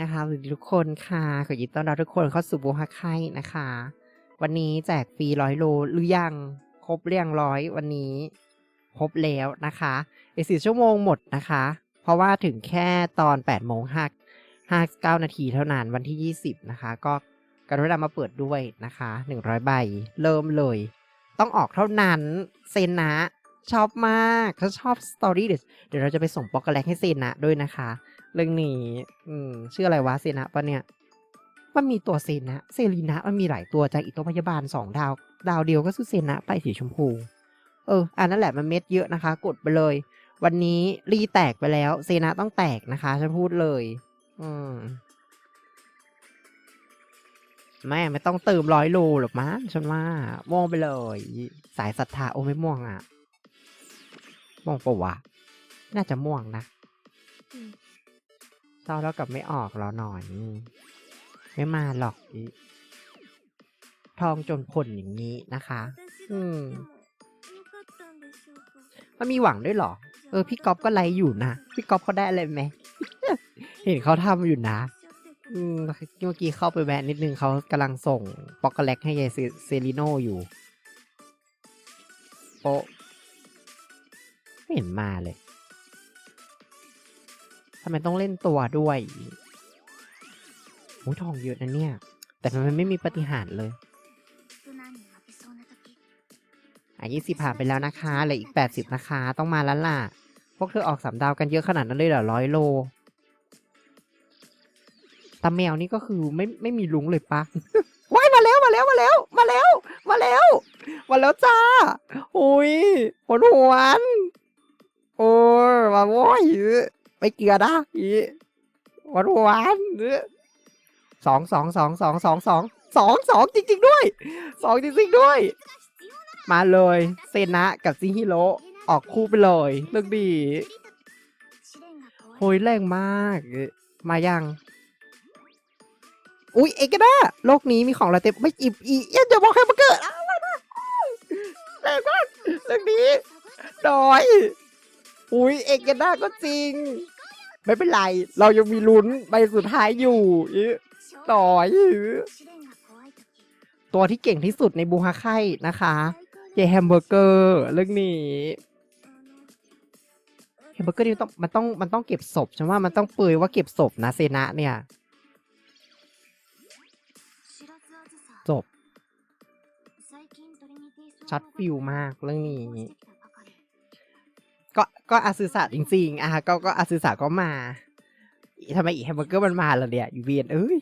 นะคะสวัสดีทุกคนค่ะขอยินดีต้อนรับทุกคนเข้าสู่บูฮาไคนะคะ วันนี้แจกฟรีร้อยโลหรือยังครบเรียงร้อยวันนี้ครบแล้วนะคะอีกสี่ชั่วโมงหมดนะคะ เพราะว่าถึงแค่ตอน8ปดโมงห้าห้าเก้านาทีเท่านั้นวันที่ 20 นะคะ ก็กรุณามาเปิดด้วยนะคะ 100 ใบ เริ่มเลย ต้องออกเท่านั้นเซนนะชอบมากเขาชอบสตอรี่เดี๋ยวเดี๋ยวเราจะไปส่งปอกโกลตให้เซนนะด้วยนะคะ เรื่องนี้ อืม ชื่ออะไรวะเซนะปะเนี่ย มันมีตัวเซนะเซรีนะมันมีหลายตัวจากอีกตัวพยาบาลสองดาว ดาวเดียวก็ซื้อเซนะไปสีชมพู เออ อันนั้นแหละมันเม็ดเยอะนะคะ กดไปเลย วันนี้รีแตกไปแล้วเซนะต้องแตกนะคะฉันพูดเลย อืมแม่ไม่ต้องเติมร้อยโลหรอกมั้งฉันว่าม่วงไปเลย สายศรัทธาโอ้ไม่ม่วงอะม่วงปะวะ น่าจะม่วงนะ ร้าแล้วกลับไม่ออกแล้วหน่อย ไม่มาหรอกอีทองจนผลอย่างนี้นะคะ อืมมันมีหวังด้วยเหรอ เออ พี่ก๊อฟก็ไลฟ์อยู่นะ พี่ก๊อฟเขาได้อะไรไหม เห็นเขาทำอยู่นะ อืม เมื่อกี้เข้าไปแวะนิดนึงเขากำลังส่งปอกโกแลตให้ยายเซเซริโนอยู่ โปะไม่เห็นมาเลยทำไมต้องเล่นตัวด้วยโอ้ทองเยอะนะเนี่ย แต่ทำไมไม่มีปฏิหารเลยอะยี่สิบผ่านไปแล้วนะคะเหลืออีกแปดสิบนะคะ ต้องมาแล้วล่ะ พวกเธอออกสามดาวกันเยอะขนาดนั้นเลยเหรอร้อยโลตาแมวนี่ก็คือไม่ไม่มีลุงเลยปะว้ายมาแล้วมาแล้วมาแล้ว มาแล้ว มาแล้ว มาแล้วจ้าอุ้ยหวนหวนโอ้ยมาโว้ย ไม่เกลือนะอีหวานหวานสองสองสองสองสองสองสองสองจริง ๆ ด้วยสองจริง ๆ ด้วย มาเลยเซนะกับซิฮิโร่ออกคู่ไปเลยเรื่องดีโหยแรงมาก มายัง อุ๊ยเอกนะโลกนี้มีของอะไรเต็มไม่อิบอีอย่าอย่าบอกให้มาเกิดอ้าวไม่ได้แรงมากเรื่องนี้ดอย อุ๊ยเอกนะก็จริง ไม่เป็นไร เรายังมีลุ้นใบสุดท้ายอยู่อีต่อยตัวที่เก่งที่สุดในบูฮาไคนะคะเยแฮมเบอร์เกอร์เรื่องนี้แฮมเบอร์เกอร์นี่ต้องมันต้องมันต้องเก็บศพฉันว่ามันต้องเปรยว่าเก็บศพนะเซนะเนี่ยจบชัดฟิลมากเรื่องนี้ ก็อาซึสะจริงๆอะก็ก็อาซึสะก็มาทำไมอีแฮมเบอร์เกอร์มันมาล่ะเนี่ยอยู่เวียนเอ้ย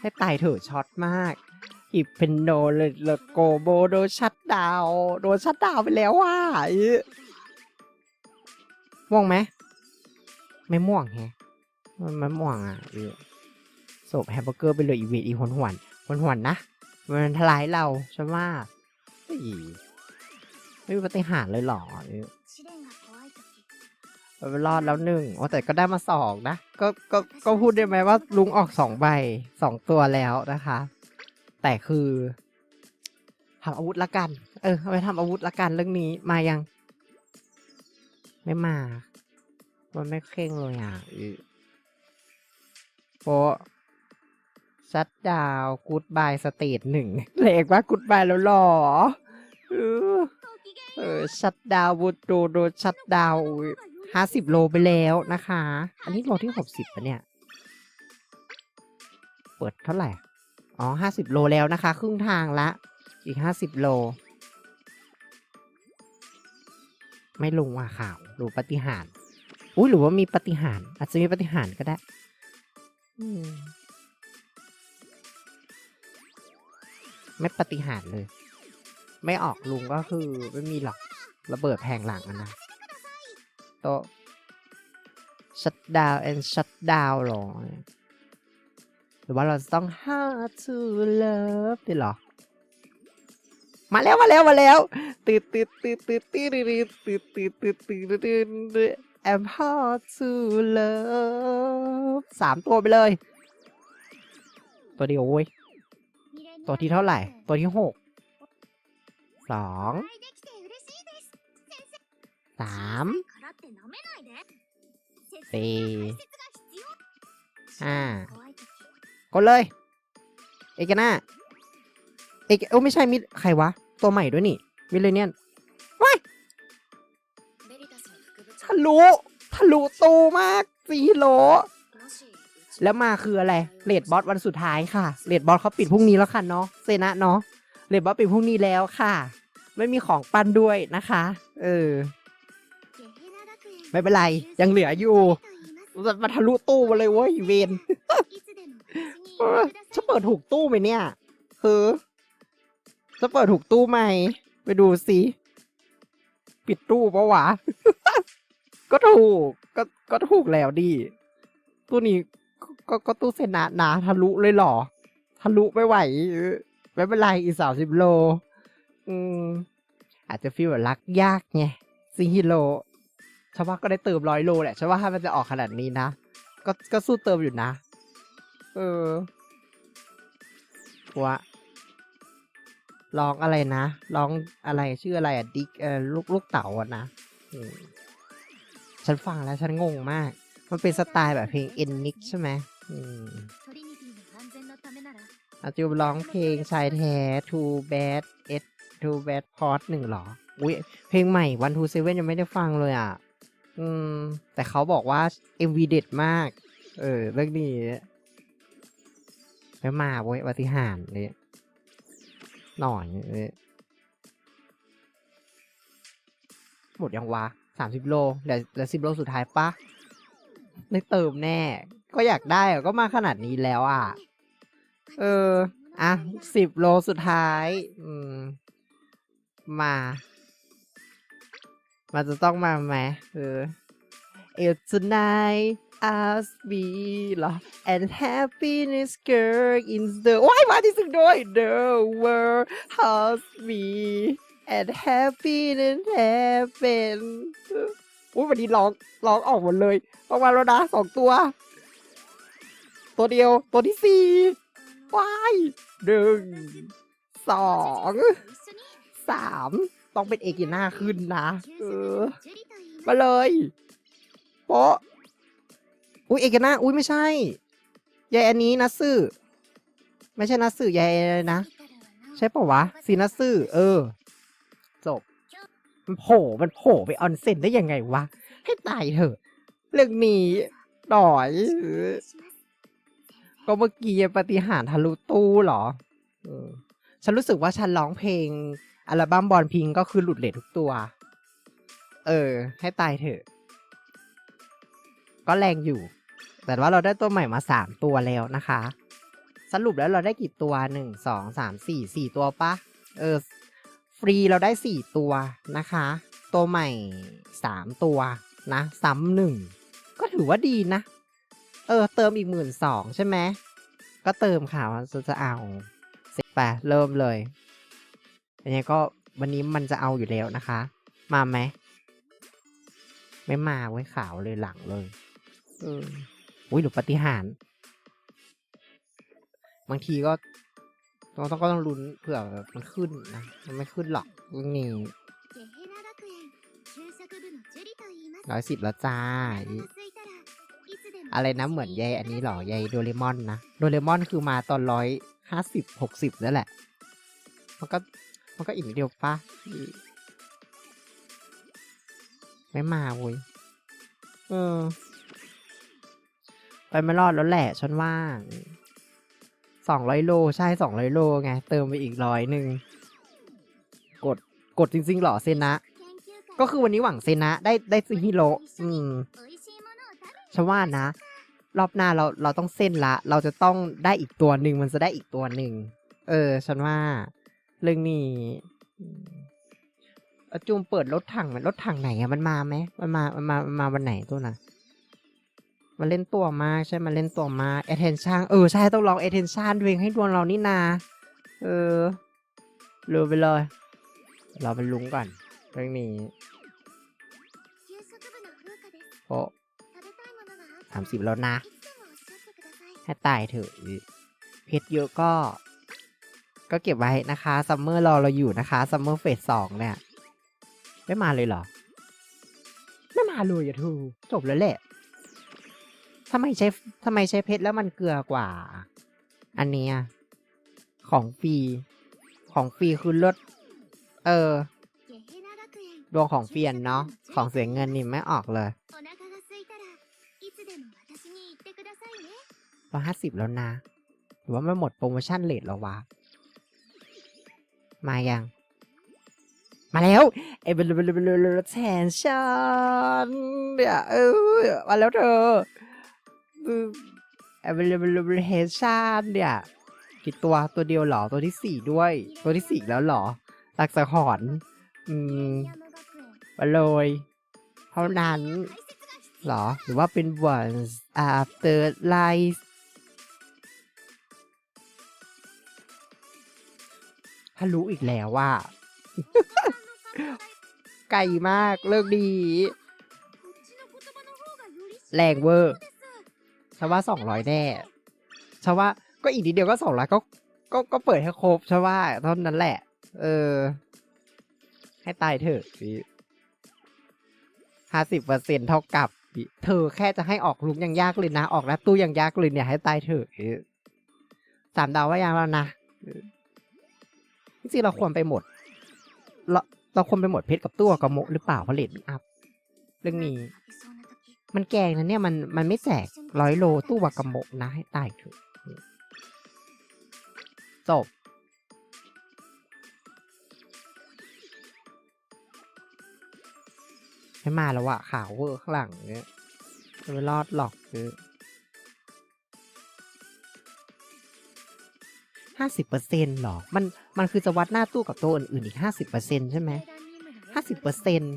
ให้ตายเถอะช็อตมาก อีเพนโดเลยเลโกโบโดนชัดดาวโดนชัดดาวไปแล้วว่ะม่วงไหมไม่ม่วงแฮะมันม่ม่วงอะอีศพแฮมเบอร์เกอร์ไปเลยอีเวทอีหวนหวนหวนหวนนะมันทลายเราใช่ไหมไม่มีปฏิหารย์เลยหรอ รอดแล้วหนึ่งโอ้แต่ก็ได้มาสองนะ ก็ก็ก็พูดได้ไหมว่าลุงออกสองใบสองตัวแล้วนะคะ แต่คือทำอาวุธละกัน เออเอาไปทำอาวุธละกันเรื่องนี้มายัง ไม่มา มันไม่เคร่งเลยอะอืโปะชัดดาวกูดบายสเตทหนึ่งเลกว่ากูดบายแล้วหรอเออเออชัดดาวบูดโดชัดดาวห้าสิบโลไปแล้วนะคะ อันนี้โลที่หกสิบปะเนี่ยเปิดเท่าไหร่ อ๋อห้าสิบโลแล้วนะคะ ครึ่งทางละ อีกห้าสิบโล ไม่ลงว่าข่าวหรือปฏิหารอุ้ยหรือว่ามีปฏิหาร อาจจะมีปฏิหารก็ได้ไม่ปฏิหารเลย ไม่ออกลุงก็คือไม่มีหรอก ระเบิดแผงหลังนะ โตชัดดาว and ชัดดาวหรอ หรือว่าเราจะต้อง hard to love ดีเหรอ มาแล้วมาแล้วมาแล้วตืดตืดตืดตืดตืดตืดตืดตืดตืดตืดตืดตืด I'm hard to love สามตัวไปเลย ตัวเดียวโว้ย ตัวที่เท่าไหร่ ตัวที่หก สอง สาม สี่อ่ากดเลย เอกนาเอกโอ้ไม่ใช่มิดใครวะ ตัวใหม่ด้วยนี่มิดเลยเนียนว้ายทะลุทะลุตูมากสี่โล แล้วมาคืออะไรเลดบอสวันสุดท้ายค่ะเลดบอสเขาปิดพรุ่งนี้แล้วค่ะเนาะเซนะเนาะเลดบอสปิดพรุ่งนี้แล้วค่ะ ไม่มีของปั้นด้วยนะคะ เออ ไม่เป็นไร ยังเหลืออยู่มาทะลุตู้มาเลยเว้ยเวนเออจะเปิดถูกตู้ไหมเนี่ยคือจะเปิดถูกตู้ไหมไปดูสิปิดตู้ปะวะ ก็ถูก ก็ก็ถูกแล้วดิตู้นี้ก็ก็ก็ตู้เซนานะทะลุเลยเหรอ ทะลุไม่ไหวเออไม่เป็นไรอีกสามสิบโล อืมอาจจะฟีลแบบรักยากไงซิงฮิโล ชาวบ้าก็ได้เติมร้อยโลแหละชาวบ้าถ้ามันจะออกขนาดนี้นะ ก็ก็สู้เติมอยู่นะ เออวะร้องอะไรนะร้องอะไรชื่ออะไรอะดิกเออลูกลูกเต๋าอะนะฉันฟังแล้วฉันงงมาก มันเป็นสไตล์แบบเพลงเอ็นนิกใช่ไหมอาจิวร้องเพลงชายแท้ Too Bad S Too Bad Part หนึ่งหรอ อุ้ยเพลงใหม่ One Two Seven ยังไม่ได้ฟังเลยอะ อืม แต่เขาบอกว่า MV เด็ดมาก เออ เรื่องนี้ไม่มาเว้ยปฏิหารย์เลยหน่อยเออหมดยังวะสามสิบโลเหลือเหลือสิบโลสุดท้ายปะได้เติมแน่ ก็อยากได้อะก็มาขนาดนี้แล้วอะ เออ อะสิบโลสุดท้าย อืม มา มันจะต้องมาไหมเออ It's tonight as we เหรอ and happiness girl in the ว้ายมาที่สุดด้วย the world has me and happiness happen อุ้ยวันนี้ร้องร้องออกหมดเลยออกมาแล้วนะสองตัว ตัวเดียวตัวที่สี่ว้ายหนึ่งสองสาม ต้องเป็นเอกิน่าขึ้นนะ เออ มาเลยโปะอุ้ยเอกนาอุ้ยไม่ใช่ยายอันนี้นัสสึไม่ใช่นัสสึยายอะไรนะ ใช่ปะวะซีนัสสึเออ จบ มันโผล่มันโผล่ไปออนเซ็นได้ยังไงวะ ให้ตายเถอะ เรื่องนี้หน่อยเออก็เมื่อกี้ปฏิหารย์ทะลุตู้เหรอเออฉันรู้สึกว่าฉันร้องเพลง อัลบั้มบอลพิงก็คือหลุดเลททุกตัว เออ ให้ตายเถอะ ก็แรงอยู่ แต่ว่าเราได้ตัวใหม่มาสามตัวแล้วนะคะ สรุปแล้วเราได้กี่ตัวหนึ่งสองสามสี่สี่ตัวปะเออ ฟรีเราได้สี่ตัวนะคะ ตัวใหม่สามตัวนะ ซ้ำหนึ่งก็ถือว่าดีนะ เออ เติมอีกหมื่นสองใช่ไหมก็เติมค่ะจะเอาเสร็จไปเริ่มเลย ยังไงก็วันนี้มันจะเอาอยู่แล้วนะคะ มาไหม ไม่มาไว้ยขาวเลยหลังเลยเอออุ้ยหรือปฏิหารย์บางทีก็ต้องต้องก็ต้องลุ้นเผื่อแบบมันขึ้นนะ มันไม่ขึ้นหรอกนี่ร้อยสิบแล้วจ้าอีอะไรนะเหมือนยายอันนี้หรอยายโดเรมอนนะ โดเรมอนคือมาตอนร้อยห้าสิบหกสิบแล้วแหละ มันก็ มันก็อีกเดียวปะไม่มาเว้ยเออ ไปไม่รอดแล้วแหละฉันว่าสองร้อยโลใช่สองร้อยโลไง เติมไปอีกร้อยหนึ่งกดกดจริงๆหรอเซนะ ก็คือวันนี้หวังเซนะได้ได้ซิฮิโรอืมฉันว่านะ รอบหน้าเราเราต้องเส้นละ เราจะต้องได้อีกตัวหนึ่งมันจะได้อีกตัวหนึ่ง เออ ฉันว่า เรื่องนี้อาจูมเปิดรถถังมันรถถังไหนอะมันมาไหมมันมามันมามันมาวันไหนตัวน่ะมันเล่นตัวมาใช่มันเล่นตัวมาก attention เออใช่ต้องลอง attention ตัวงให้ดวงเรานี่นาเออเร็วไปเลย เราไปลุงก่อนเรื่องนี้โอ้สามสิบแล้วนะ ให้ตายเถอะเพชรเยอะก็ ก็เก็บไว้นะคะซัมเมอร์รอเราอยู่นะคะซัมเมอร์เฟสสองเนี่ย ไม่มาเลยเหรอ ไม่มาเลยอะทูจบแล้วแหละทำไมใช้ทำไมใช้เพชรแล้วมันเกลือกว่า อันเนี้ยของฟรีของฟรีคือลด เออ ดวงของเฟียนเนาะของเสียงเงินนี่ไม่ออกเลยร้อยห้าสิบแล้วนะ หรือว่ามันหมดโปรโมชั่นเลทแล้ววะ มาอย่าง มาแล้วเอเบลบลบลแทนฉันเนี่ยเออมาแล้วเธอเอเบลบลบลแทนฉันเนี่ยกี่ตัวตัวเดียวหรอตัวที่สี่ด้วย ตัวที่สี่แล้วหรอลักสะหอนอืมมาเลยเท่านั้นหรอหรือว่าเป็น once after life ฮารุอีกแล้วว่า ไกลมากเลิกดี แรงเวอร์ฉันว่าสองร้อยแน่ฉันว่าก็อีกนิดเดียวก็สองร้อยก็ก็ก็เปิดให้ครบฉันว่าเท่านั้นแหละ เออ ให้ตายเถอะพี่ห้าสิบเปอร์เซ็นเท่ากับเธอแค่จะให้ออกลุกยังยากเลยนะ ออกแล้วตู้ยังยากเลยเนี่ยให้ตายเถอะสามดาวว่ายังแล้วนะ จริงๆเราควรไปหมด เราเราควรไปหมดเพชรกับตัวกับโมหรือเปล่าผพราะลดมัอัพเรื่องนี้ มันแกงนะเนี่ยมันมันไม่แจกร้อยโลตู้วากับโมนะให้ตายเถอะจบให้มาแล้วอะขาวเวอร์ข้างหลังเนี่ยไม่รอดหรอกคือ ห้าสิบเปอร์เซ็นต์หรอ มัน มันคือจะวัดหน้าตู้กับตัวอื่นๆอีกห้าสิบเปอร์เซ็นต์ใช่ไหมห้าสิบเปอร์เซ็นต์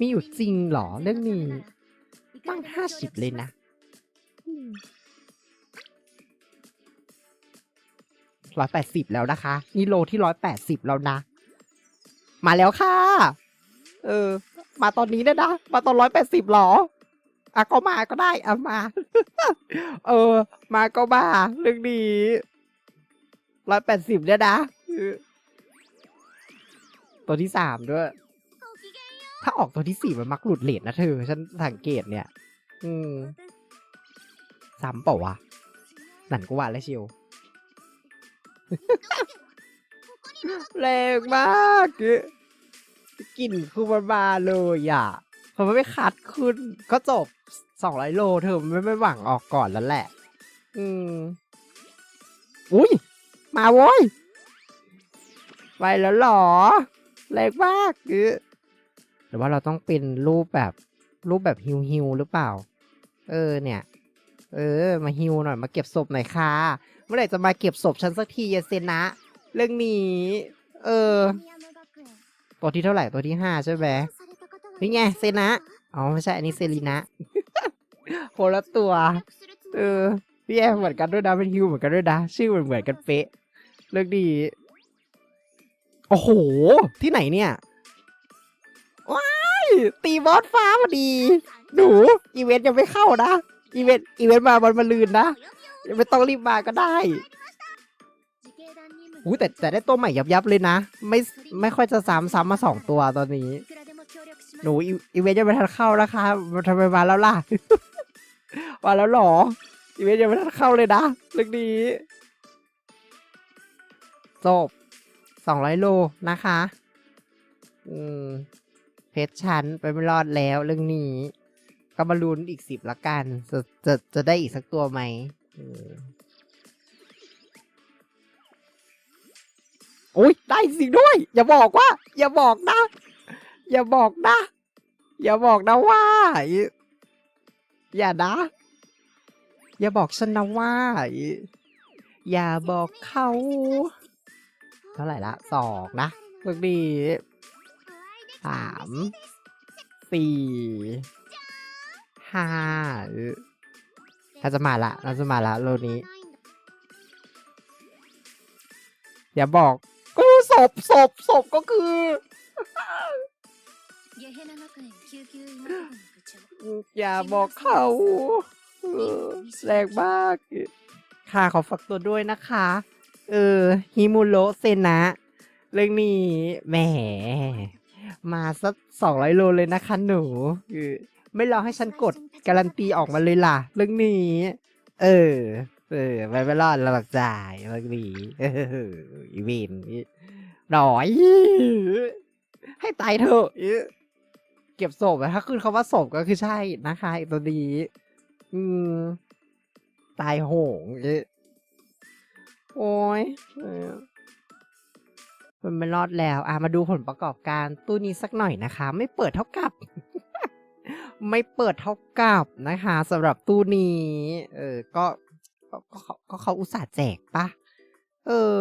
มีอยู่จริงหรอเรื่องนี้ตั้งห้าสิบเลยนะ ร้อยแปดสิบแล้วนะคะ นี่โลที่ร้อยแปดสิบแล้วนะ มาแล้วค่ะ เออ มาตอนนี้นะนะ มาตอนร้อยแปดสิบหรออะก็มาก็ได้อะมา เออ มาก็มาเรื่องนี้ ร้อยแปดสิบเนี่ยนะ ตัวที่สามด้วย ถ้าออกตัวที่สี่มันมักหลุดเลทนะเธอ ฉันสังเกตเนี่ย อืมซ้ำเปล่าวะหนั่นกว่าแล้วเชียวแรงมากกลิ่นคูอมันาเลยอะผมไม่คัดคุณนก็จบสองร้อยโลเธอไม่ไม่หวังออกก่อนแล้วแหละ อืม อุ้ย มาโว้ยไปแล้วหรอแรงมากคือหรือว่าเราต้องเป็นรูปแบบรูปแบบฮิวฮิวหรือเปล่า เออเนี่ย เออ มาฮิวหน่อยมาเก็บศพหน่อยค่ะ เมื่อไหร่จะมาเก็บศพฉันสักทีเยเซนะ เรื่องนี้ เออ ตัวที่เท่าไหร่ตัวที่ห้าใช่ไหมนี่ไงเซนะอ๋อไม่ใช่อันนี้เซรีนะคนละตัว เออพี่แอมเหมือนกันด้วยนะเป็นฮิวเหมือนกันด้วยนะชื่อเหมือนเหมือนกันเป๊ะ เลือกดี โอ้โห ที่ไหนเนี่ย ว้าย ตีบอสฟ้าพอดี หนู อีเวนต์ยังไม่เข้านะ อีเวนต์ อีเวนต์มาวันมะลืนนะยังไม่ต้องรีบมาก็ได้หูแต่แต่ได้ตัวใหม่ยับยับเลยนะ ไม่ไม่ค่อยจะซ้ำซ้ำมาสองตัวตอนนี้ หนูอีเวนต์ยังไม่ทันเข้านะคะทำไมมาแล้วล่ะ มาแล้วหรอ อีเวนต์ยังไม่ทันเข้าเลยนะเลือกดี จบสองร้อยโลนะคะ อืม เพชรชันไปไม่รอดแล้วเรื่องนี้ ก็มาลุ้นอีกสิบละกัน จะจะจะได้อีกสักตัวไหมออโอ้ยได้สิด้วย อย่าบอกว่า อย่าบอกนะ อย่าบอกนะ อย่าบอกนะว่า อย่านะ อย่าบอกฉันนะว่า อย่าบอกเขา ท่าไหร่ละสองนะเลือกดีสามสี่ห้าเราจะมาละเราจะมาละโลนี้ อย่าบอกกูศพศพศพก็คืออย่าบอกเขาแรงมาก ค่ะขอฝากตัวด้วยนะคะ เออ ฮิมุโรเซนะ เรื่องนี้แหม มาสักสองร้อยโลเลยนะคะหนูคือไม่รอให้ฉันกดการันตีออกมาเลยล่ะ เรื่องนี้ เออ เออไม่ไม่รอดแล้วหรอกจ่ายเรื่องนี้เอออีเวนหน่อย ให้ตายเถอะเก็บศพถ้าขึ้นคำว่าศพก็คือใช่นะคะตัวนี้ อืม ตายโหงอีโอ้ย เออมันไม่รอดแล้ว อะมาดูผลประกอบการตู้นี้สักหน่อยนะคะ ไม่เปิดเท่ากับ ไม่เปิดเท่ากับนะคะสำหรับตู้นี้ เออ ก็ก็เขาก็เขาอุตส่าห์แจกปะเออ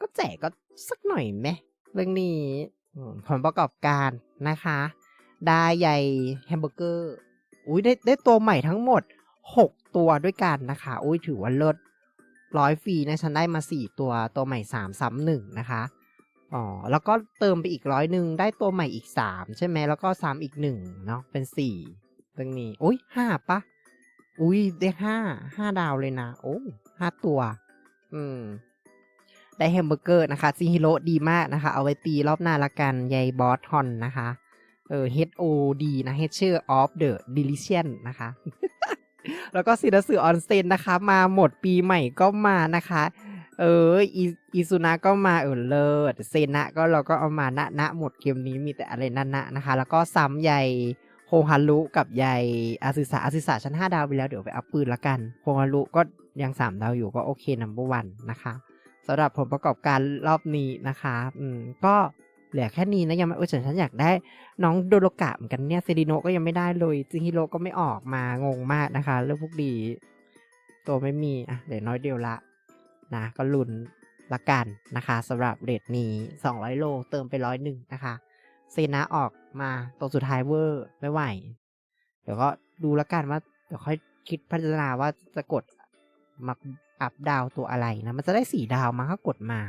ก็แจกก็สักหน่อยไหมเรื่องนี้ผลประกอบการนะคะ ได้ใยแฮมเบอร์เกอร์ อุ้ยได้ได้ตัวใหม่ทั้งหมด 6 ตัวด้วยกันนะคะ อุ้ยถือว่าเลิศ ร้อยฟรีนะฉันได้มา 4 ตัวตัวใหม่ 3 ซ้ำหนึ่งนะคะอ๋อแล้วก็เติมไปอีกร้อยหนึ่งได้ตัวใหม่อีก 3 ใช่ไหมแล้วก็ซ้ำอีก1เนาะเป็น 4 ตรงนี้อุ้ยห้าปะอุ้ยได้ห้าห้าดาวเลยนะ โอ้ห้าตัว อืม ได้แฮมเบอร์เกอร์นะคะซีฮิโร่ดีมากนะคะ เอาไว้ตีรอบหน้าละกันยายบอสฮอนนะคะ เออ HOD นะ h e r of the Delicious นะคะ แล้วก็ซีนัสือออนเซนนะคะ มาหมดปีใหม่ก็มานะคะ เอออีอีซูนะก็มาเออเลิศเซนะก็เราก็เอามาณณหมดเกมนี้มีแต่อะไรนั่นนะคะ แล้วก็ซ้ำใยโฮฮารุกับใยอาซึสะอาซึสะชั้น 5 ดาวไปแล้วเดี๋ยวไปอัพปืนละกันโฮฮารุก็ยัง 3 ดาวอยู่ก็โอเคนัมเบอร์วันนะคะสำหรับผลประกอบการรอบนี้นะคะ อืมก็ เหลือแค่นี้นะยังไม่เออฉันฉันอยากได้ น้องโดโรกะเหมือนกันเนี่ยเซริโนก็ยังไม่ได้เลยจิฮิโร่ก็ไม่ออกมางงมากนะคะ เรื่องพวกดีตัวไม่มีอะเดี๋ยวน้อยเดียวละนะก็ลุ้นละกันนะคะสำหรับเรทนี้ 200 โลเติมไปร้อยหนึ่งนะคะเซนะออกมาตัวสุดท้ายเวอร์ไม่ไหว เดี๋ยวก็ดูละกันว่าเดี๋ยวค่อยคิดพัฒนาว่าจะกดมาอัพดาวตัวอะไรนะ มันจะได้สี่ดาวมั้งถ้ากดมา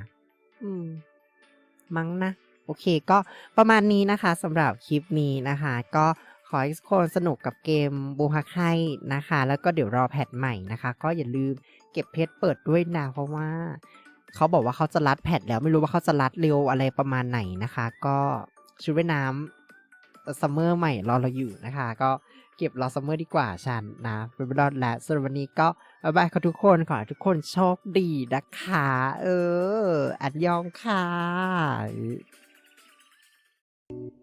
อืม มั้งนะ โอเค ก็ประมาณนี้นะคะสำหรับคลิปนี้นะคะ ก็ขอให้ทุกคนสนุกกับเกมบูฮาไคนะคะ แล้วก็เดี๋ยวรอแพทใหม่นะคะ ก็อย่าลืมเก็บเพชรเปิดด้วยนะเพราะว่า เขาบอกว่าเขาจะรัดแพทแล้วไม่รู้ว่าเขาจะรัดเร็วอะไรประมาณไหนนะคะ ก็ชุดว่ายน้ำซัมเมอร์ใหม่รอเราอยู่นะคะ ก็เก็บรอซัมเมอร์ดีกว่าฉันนะเป็นไปรอดแล้วสำหรับวันนี้ก็บายบายค่ะทุกคนขอให้ทุกคนโชคดีนะคะ เออ อันยองค่ะ Thank you.